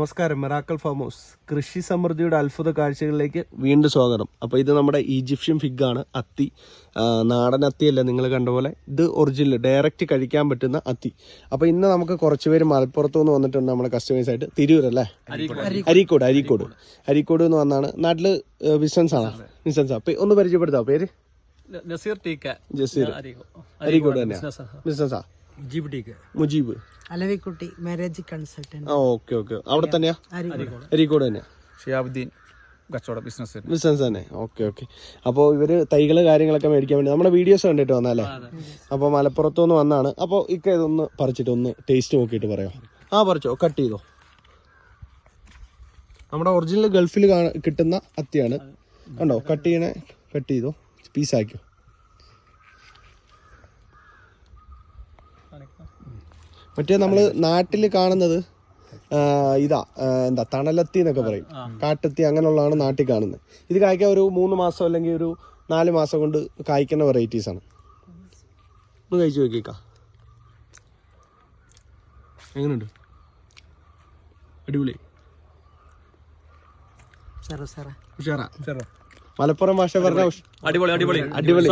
നമസ്കാരം. മെറാക്കൽ farm house കൃഷി സമൃദ്ധിയുടെ അത്ഭുത കാഴ്ചകളിലേക്ക് വീണ്ടും സ്വാഗതം. അപ്പോൾ ഇത് നമ്മുടെ ഈജിപ്ഷ്യൻ ഫിഗ് ആണ് അത്തി. നാടൻ അത്തിയല്ല നിങ്ങൾ കണ്ട പോലെ? ഇത് ഒറിജിനൽ ഡയറക്റ്റ് കഴിക്കാൻ പറ്റുന്ന അത്തി. അപ്പോൾ ഇന്ന് നമുക്ക് കുറച്ച് പേര് മലപ്പുറത്തു നിന്ന് വന്നിട്ടുണ്ട് നമ്മുടെ കസ്റ്റമേഴ്സ് ആയിട്ട്. തിരൂർ അല്ലേ? അരീക്കോട്. അരീക്കോട് അരീക്കോട്. എന്ന് വന്നാണ്. നാട്ടിൽ ബിസിനസ് ആണ്? ബിസിനസ് അപ്പോൾ ഒന്ന് പരിചയപ്പെടുത്താം. പേര്? കെ. ജസീർ. അരീക്കോട് തന്നെയാണ് ബിസിനസ്സാ. ജിബ് T K Mujeeb Alavikutty marriage consultant ആ ഓക്കെ ഓക്കെ. അവിടെ തന്നെയാ? അരീക്കോട് തന്നെയാ? ഷിയാബുദ്ദീൻ കച്ചവട ബിസിനസ് ബിസിനസ് തന്നെ. Okay okay. അപ്പോൾ ഇവർ തൈകൾ കാര്യങ്ങളൊക്കെ മേടിക്കാൻ വേണ്ടി നമ്മുടെ വീഡിയോസ് കണ്ടിട്ട് വന്നല്ലേ അപ്പോൾ മലപ്പുറത്തു നിന്ന് വന്നാണ്. അപ്പോൾ ഇക്ക ഇതൊന്ന് പറിച്ചിട്ട് ഒന്ന് ടേസ്റ്റ് നോക്കിയിട്ട് പറയാം. ആ പറിച്ചോ കട്ട് ചെയ്തോ. നമ്മുടെ ഒറിജിനൽ ഗൾഫിൽ കിട്ടുന്ന അത്തിയാണ്. കണ്ടോ? കട്ട് ചെയ്യണേ കട്ട് ചെയ്തോ. പീസാക്കിയോ മറ്റേ നമ്മൾ നാട്ടിൽ കാണുന്നത് ഇതാ എന്താ തണലത്തി എന്നൊക്കെ പറയും. കാട്ടത്തി അങ്ങനെയുള്ളതാണ് നാട്ടിൽ കാണുന്നത്. ഇത് കായ്ക്കാൻ ഒരു മൂന്ന് മാസം അല്ലെങ്കിൽ ഒരു നാല് മാസം കൊണ്ട് കായ്ക്കുന്ന വെറൈറ്റീസ് ആണ്. ഒന്ന് കഴിച്ചു നോക്കിയേക്കാം. എങ്ങനെയുണ്ട്? അടിപൊളി. ഉഷാറാ. മലപ്പുറം ഭാഷ പറഞ്ഞ അടിപൊളി അടിപൊളി. അടിപൊളി.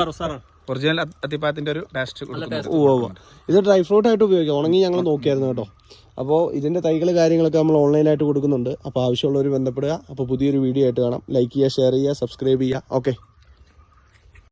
ഒറിജിനൽ അത്തിപ്പാത്തിന്റെ ഒരു ടേസ്റ്റ് ഓ. ഇത് ഡ്രൈ ഫ്രൂട്ട് ആയിട്ട് ഉപയോഗിക്കാം. ഉണങ്ങി ഞങ്ങൾ നോക്കിയായിരുന്നു കേട്ടോ. അപ്പോൾ ഇതിന്റെ തൈകൾ കാര്യങ്ങളൊക്കെ നമ്മൾ ഓൺലൈനായിട്ട് കൊടുക്കുന്നുണ്ട്. അപ്പോൾ ആവശ്യമുള്ളവർ ബന്ധപ്പെടുക. അപ്പോൾ പുതിയൊരു വീഡിയോ ആയിട്ട് കാണാം. ലൈക്ക് ചെയ്യുക ഷെയർ ചെയ്യുക സബ്സ്ക്രൈബ് ചെയ്യുക. ഓക്കെ